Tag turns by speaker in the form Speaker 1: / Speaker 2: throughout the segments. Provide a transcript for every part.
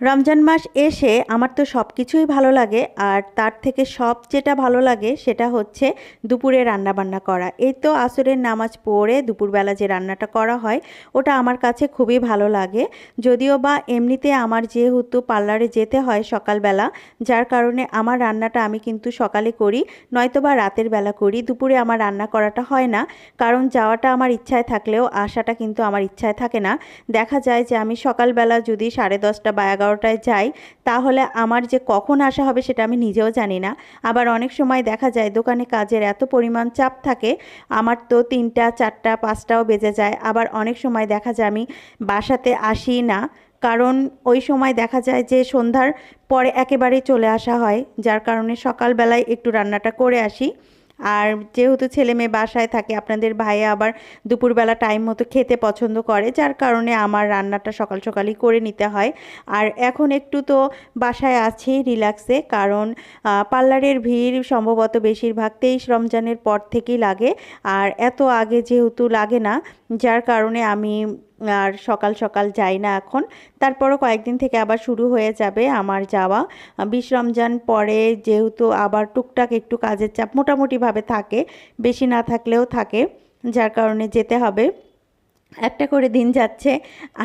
Speaker 1: রমজান মাস এসে আমার তো সব কিছুই ভালো লাগে আর তার থেকে সব যেটা ভালো লাগে সেটা হচ্ছে দুপুরে রান্না বান্না করা। এই তো আসরের নামাজ পড়ে দুপুরবেলা যে রান্নাটা করা হয়, ওটা আমার কাছে খুবই ভালো লাগে। যদিও বা এমনিতে আমার যেহেতু পার্লারে যেতে হয় সকালবেলা, যার কারণে আমার রান্নাটা আমি কিন্তু সকালে করি, নয়তো বা রাতের বেলা করি। দুপুরে আমার রান্না করাটা হয় না, কারণ যাওয়াটা আমার ইচ্ছায় থাকলেও আসাটা কিন্তু আমার ইচ্ছায় থাকে না। দেখা যায় যে আমি সকালবেলা যদি সাড়ে দশটা বা এগারোটায় যাই, তাহলে আমার যে কখন আসা হবে সেটা আমি নিজেও জানি না। আবার অনেক সময় দেখা যায় দোকানে কাজের এত পরিমাণ চাপ থাকে, আমার তো তিনটা, চারটা, পাঁচটাও বেজে যায়। আবার অনেক সময় দেখা যায় আমি বাসাতে আসি না, কারণ ওই সময় দেখা যায় যে সন্ধ্যার পরে একেবারেই চলে আসা হয়, যার কারণে সকালবেলায় একটু রান্নাটা করে আসি। আর যেহেতু ছেলে মেয়ে বাসায় থাকে, আপনাদের ভাইয়া আবার দুপুরবেলা টাইম মতো খেতে পছন্দ করে, যার কারণে আমার রান্নাটা সকাল সকালই করে নিতে হয়। আর এখন একটু তো বাসায় আছি রিল্যাক্সে কারণ পার্লারের ভিড় সম্ভবত বেশিরভাগ তেইশ রমজানের পর থেকেই লাগে। আর এত আগে যেহেতু লাগে না, যার কারণে আমি আর সকাল সকাল যাই না এখন। তারপরও কয়েকদিন থেকে আবার শুরু হয়ে যাবে আমার যাওয়া। বিশ পরে যেহেতু আবার টুকটাক একটু কাজের চাপ মোটামুটিভাবে থাকে, বেশি না থাকলেও থাকে, যার কারণে যেতে হবে। একটা করে দিন যাচ্ছে,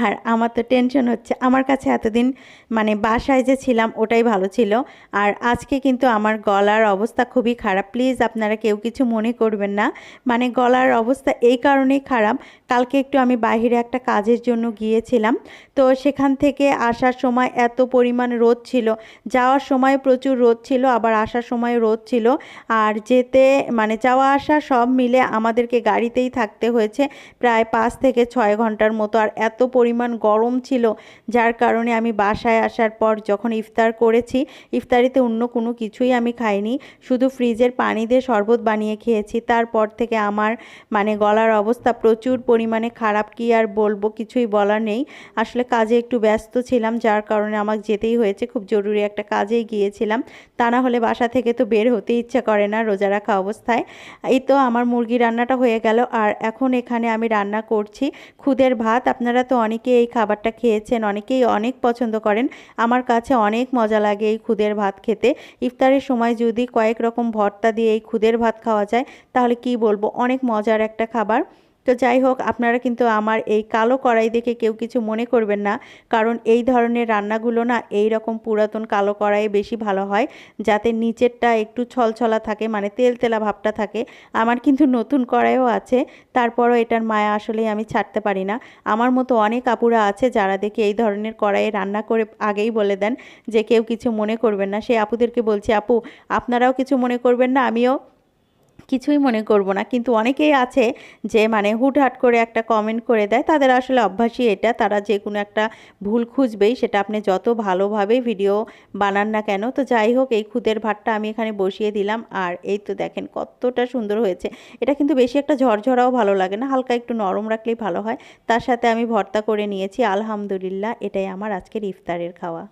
Speaker 1: আর আমার তো টেনশন হচ্ছে। আমার কাছে এতদিন মানে বাসায় যে ছিলাম ওটাই ভালো ছিল। আর আজকে কিন্তু আমার গলার অবস্থা খুবই খারাপ। প্লিজ আপনারা কেউ কিছু মনে করবেন না। মানে গলার অবস্থা এই কারণেই খারাপ। কালকে একটু আমি বাহিরে একটা কাজের জন্য গিয়েছিলাম। তো সেখান থেকে আসার সময় এত পরিমাণ রোদ ছিল। যাওয়ার সময় প্রচুর রোদ ছিল, আবার আসার সময় রোদ ছিল। আর যেতে মানে যাওয়া আসা সব মিলে আমাদেরকে গাড়িতেই থাকতে হয়েছে। প্রায় পাঁচ থেকে থেকে ছয় ঘণ্টার মতো আর এত পরিমাণ গরম ছিল, যার কারণে আমি বাসায় আসার পর যখন ইফতার করেছি, ইফতারিতে অন্য কোনো কিছুই আমি খাইনি, শুধু ফ্রিজের পানি দিয়ে শরবত বানিয়ে খেয়েছি। তারপর থেকে আমার মানে গলার অবস্থা প্রচুর পরিমাণে খারাপ, কি আর বলব কিছুই বলার নেই। আসলে কাজে একটু ব্যস্ত ছিলাম, যার কারণে আমাকে যেতেই হয়েছে, খুব জরুরি একটা কাজেই গিয়েছিলাম। তা না হলে বাসা থেকে তো বের হতে ইচ্ছা করে না রোজা রাখা অবস্থায়। এই তো আমার মুরগি রান্নাটা হয়ে গেল, আর এখন এখানে আমি রান্না করছি করেছি। খুদের ভাত, আপনারা তো অনেকে এই খাবারটা খেয়েছেন, অনেকেই অনেক পছন্দ করেন। আমার কাছে অনেক মজা লাগে এই খুদের ভাত খেতে। ইফতারের সময় যদি কয়েক রকম ভর্তা দিয়ে এই খুদের ভাত খাওয়া যায়, তাহলে কি বলব? অনেক মজার একটা খাবার। তো যাই হোক, আপনারা কিন্তু আমার এই কালো কড়াই দেখে কেউ কিছু মনে করবেন না। কারণ এই ধরনের রান্নাগুলো না, এই রকম পুরাতন কালো কড়াইয়ে বেশি ভালো হয়। যাতে নিচেরটা একটু ছলছলা থাকে মানে তেল তেলা ভাবটা থাকে। আমার কিন্তু নতুন কড়াইও আছে, তারপরও এটার মায়া আসলে আমি ছাড়তে পারি না। আমার মতো অনেক আপুরা আছে যারা দেখে এই ধরনের কড়াইয়ে রান্না করে আগেই বলে দেন যে কেউ কিছু মনে করবেন না। সেই আপুদেরকে বলছি, আপু, আপনারাও কিছু মনে করবেন না? আমিও কিছুই মনে করব না। কিন্তু অনেকেই আছে যে মানে হুটহাট করে একটা কমেন্ট করে দেয়। তাদের আসলে অভ্যাসই এটা। তারা যে কোনো একটা ভুল খুঁজবেই। সেটা আপনি যত ভালোভাবে ভিডিও বানান না কেন, তো যাই হোক এই খুদের ভাতটা আমি এখানে বসিয়ে দিলাম। আর এই তো দেখেন কতটা সুন্দর হয়েছে। এটা কিন্তু বেশি একটা ঝরঝরাও ভালো লাগে না। হালকা একটু নরম রাখলেই ভালো হয়। তার সাথে আমি ভর্তা করে নিয়েছি। আলহামদুলিল্লাহ, এটাই আমার আজকের ইফতারের খাওয়া।